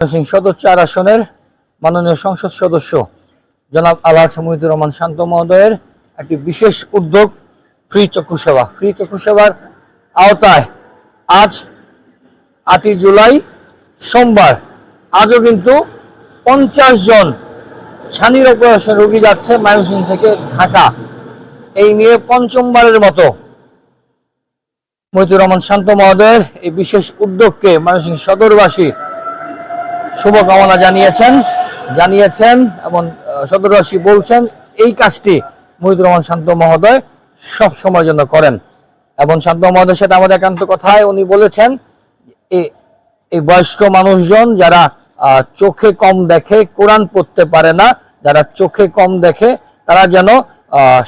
সিং সদর চার আসনের মাননীয় সংসদ সদস্য জনাব আলহাজ মহিদুর রহমান শান্ত মহোদয়ের একটি বিশেষ উদ্যোগ ফ্রি ফ্রি আওতায় আজ আটই জুলাই সোমবার আজও কিন্তু পঞ্চাশ জন ছানির অপারেশন রোগী যাচ্ছে ময়মনসিংহ থেকে ঢাকা। এই নিয়ে পঞ্চমবারের মতো মহিদুর রহমান শান্ত মহোদয়ের এই বিশেষ উদ্যোগকে ময়মনসিংহ সদরবাসী শুভকামনা জানিয়েছেন জানিয়েছেন এবং সদরবাসী বলছেন, এই কাজটি মহিদুর রহমান শান্ত মহোদয় সব সময় জন্য করেন। এবং শান্ত মহোদয়ের সাথে আমাদের একান্ত কথায় উনি বলেছেন এই বয়স্ক মানুষজন যারা চোখে কম দেখে কোরআন পড়তে পারে না, যারা চোখে কম দেখে, তারা যেন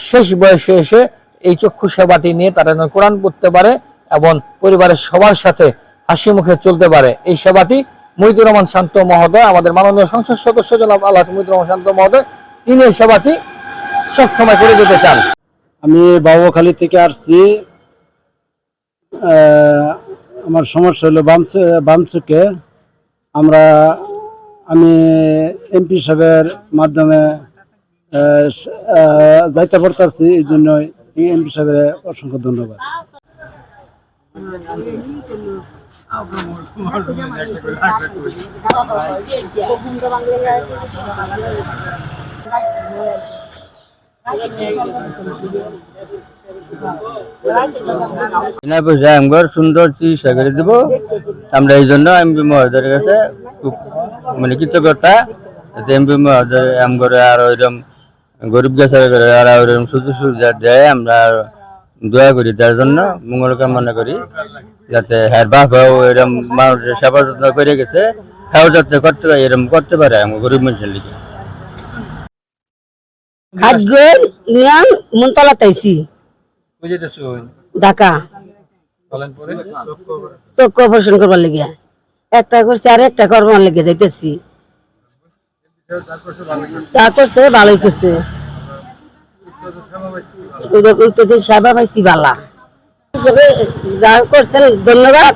শেষ বয়সে এসে এই চক্ষু সেবাটি নিয়ে তারা যেন কোরআন পড়তে পারে এবং পরিবারের সবার সাথে হাসি মুখে চলতে পারে। এই সেবাটি মহিদুর রহমান শান্ত মহোদয় আমাদের মাননীয় সংসদ সদস্য জনাব আল্লাহ মহিদুর রহমান শান্ত মহোদয় তিনি এই সেবাটি সব সময় করে যেতে চান। আমি বাবুখালী থেকে আসছি। আমার সমস্যা হলো বাম চো- বাম চোখে আমরা আমি এমপি সাহেবের মাধ্যমে আহ, যাইতে পারতেছি এই জন্য এমপি সাহেবের অসংখ্য ধন্যবাদ। আমগর সুন্দর চিকিৎসা করে দেব। আমরা এই জন্য এমপি মহোদয়ের কাছে খুব মানে কৃতজ্ঞতা এমপি মহোদয় আমগরে আর ওইরকম গরিব গেছে আর ওইরকম সুযোগ সুবিধা দেয়, আমরা দোয়া করি তার জন্য মঙ্গল কামনা করি যাতে হ্যাঁ বাপ এরকম মানুষের সেবা যত্ন করে গেছে হ্যাঁ যাতে করতে পারে এরকম করতে পারে আমার গরিব মানুষের লিগে। খাদ্য ইউনিয়ন মুনতলা তাইছি। ঢাকা। চক্ষু অপারেশন করবার লেগে। একটা করছে আর একটা করবার লেগে যাইতেছি। তা করছে ভালোই করছে। ওইটা কইতেছে সেবা পাইছি বালা। হিসেবে যা করছেন, ধন্যবাদ।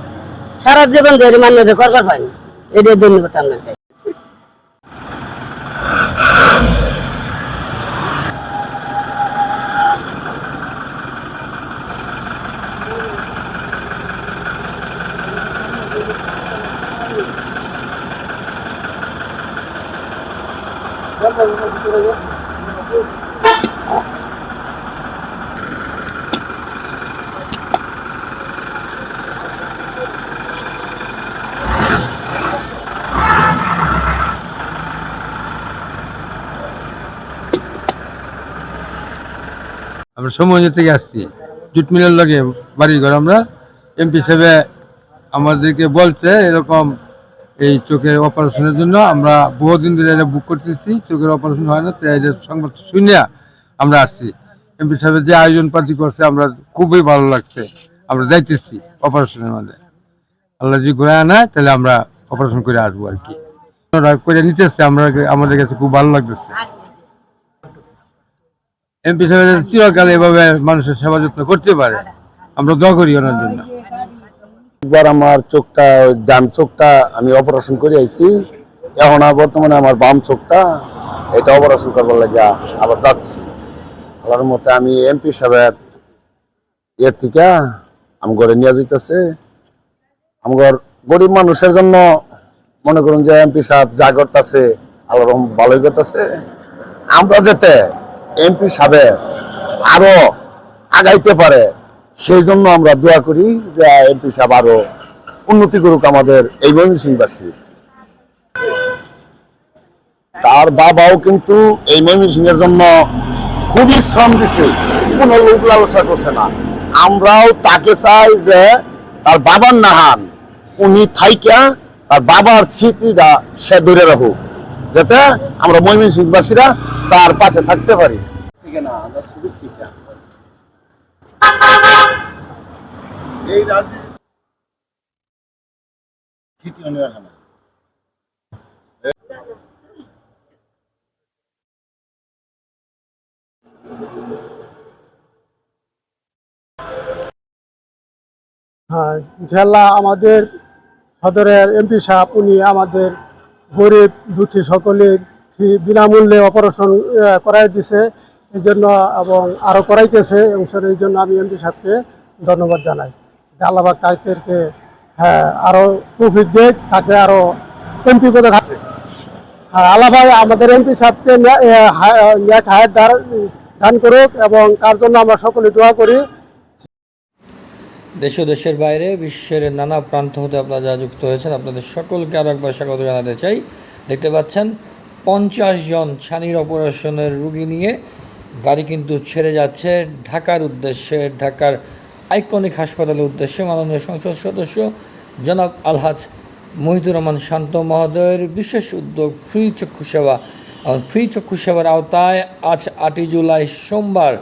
সারা জীবন ধরে মান্য করবার পাইনি এটাই ধন্যবাদ আপনাকে আমরা সময় থেকে আসছি। জুট মিলের লগে বাড়ি ঘর আমরা। এমপি হিসেবে আমাদেরকে বলছে এরকম এই চোখের অপারেশনের জন্য আমরা বহুদিন ধরে এটা বুক করতেছি। চোখের অপারেশন হয় না, তাই সংবাদ শুনিয়া আমরা আসছি। এমপি সাহেব যে আয়োজন পার্টি করছে আমরা খুবই ভালো লাগছে। আমরা যাইতেছি অপারেশনের মধ্যে আল্লাহ যদি ঘুরে আনায় তাহলে আমরা অপারেশন করে আসব আর কি। করে নিতেছে, আমরা আমাদের কাছে খুব ভালো লাগতেছে। এমপি সাহেব চিরকাল এভাবে মানুষের সেবা যত্ন করতে পারে। আমরা দোয়া করি ওনার জন্য। একবার আমার চোখটা ডান চোখটা আমি অপারেশন করে আইছি। এখন বর্তমানে আমার বাম চোখটা, এটা অপারেশন করবার লাগে আবার যাচ্ছি। আল্লাহর মতে আমি এমপি সাহেবের ইয়ের থেকে আমি ঘরে নিয়ে যেতেছে আমার গরিব মানুষের জন্য মনে করুন যে এমপি সাহেব যা করতেছে আল্লাহ রহম ভালোই করতেছে। আমরা যাতে এমপি সাহেবের আরও আগাইতে পারে। সেই জন্য আমরা দোয়া করি যে এমপি সাহেব আরও উন্নতি করুক আমাদের এই ময়মনসিংহবাসী তার বাবাও কিন্তু এই ময়মনসিংহ এর জন্য খুবই শ্রম দিছে, কোনো লোক লালসা করছে না। আমরাও তাকে চাই যে তার বাবার নাহান, উনি থাইকা তার বাবার স্মৃতিটা সে ধরে রাখুক। যাতে আমরা ময়মনসিংহবাসীরা তার পাশে থাকতে পারি। ঠিক না আমরা শুধু ঠিক না এই রাজনীতি সিটি হ্যাঁ ইনশাল্লাহ আমাদের সদরের এমপি সাহেব উনি আমাদের গরিব, দুঃখী সকলে ফি- বিনামূল্যে অপারেশন করাই দিছে। এই জন্য এবং আরও করাইতেছে। এবং এই জন্য আমি এমপি সাহেবকে ধন্যবাদ জানাই। আল্লাহবাক তাইতেরকে হ্যাঁ আরও প্রফিট দেখ তাকে আরও এমপি করে থাকবে হ্যাঁ আল্লাহ ভাই, আমাদের এমপি সাহেবকে ন্যাক হায়াত দান করুক এবং তার জন্য আমরা সকলে দোয়া করি। দেশ দেশের বাইরে বিশ্বের নানা প্রান্ত হতে আপনারা যারা যুক্ত হয়েছেন, আপনাদের সকলকে আরও একবার স্বাগত জানাতে চাই। দেখতে পাচ্ছেন, পঞ্চাশ জন ছানির অপারেশনের রুগী নিয়ে গাড়ি কিন্তু ছেড়ে যাচ্ছে ঢাকার উদ্দেশ্যে, ঢাকার আইকনিক হাসপাতালের উদ্দেশ্যে। মাননীয় সংসদ সদস্য জনাব আলহাজ মহিদুর রহমান শান্ত মহোদয়ের বিশেষ উদ্যোগ ফ্রি চক্ষু সেবা। ফ্রি চক্ষু সেবার আওতায় আজ আটই জুলাই সোমবার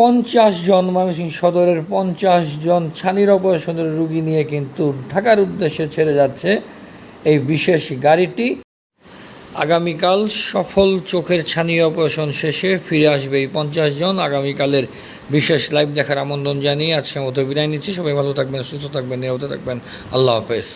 পঞ্চাশ জন ময়মনসিংহ সদরের পঞ্চাশ জন ছানির অপারেশনের রুগী নিয়ে কিন্তু ঢাকার উদ্দেশ্যে ছেড়ে যাচ্ছে এই বিশেষ গাড়িটি। আগামীকাল সফল চোখের ছানি অপারেশন শেষে ফিরে আসবে এই পঞ্চাশ জন। আগামীকালের বিশেষ লাইভ দেখার আমন্ত্রণ জানিয়ে আজকের মতো বিদায় নিচ্ছি। সবাই ভালো থাকবেন, সুস্থ থাকবেন, নিরাপদে থাকবেন। আল্লাহ হাফেজ।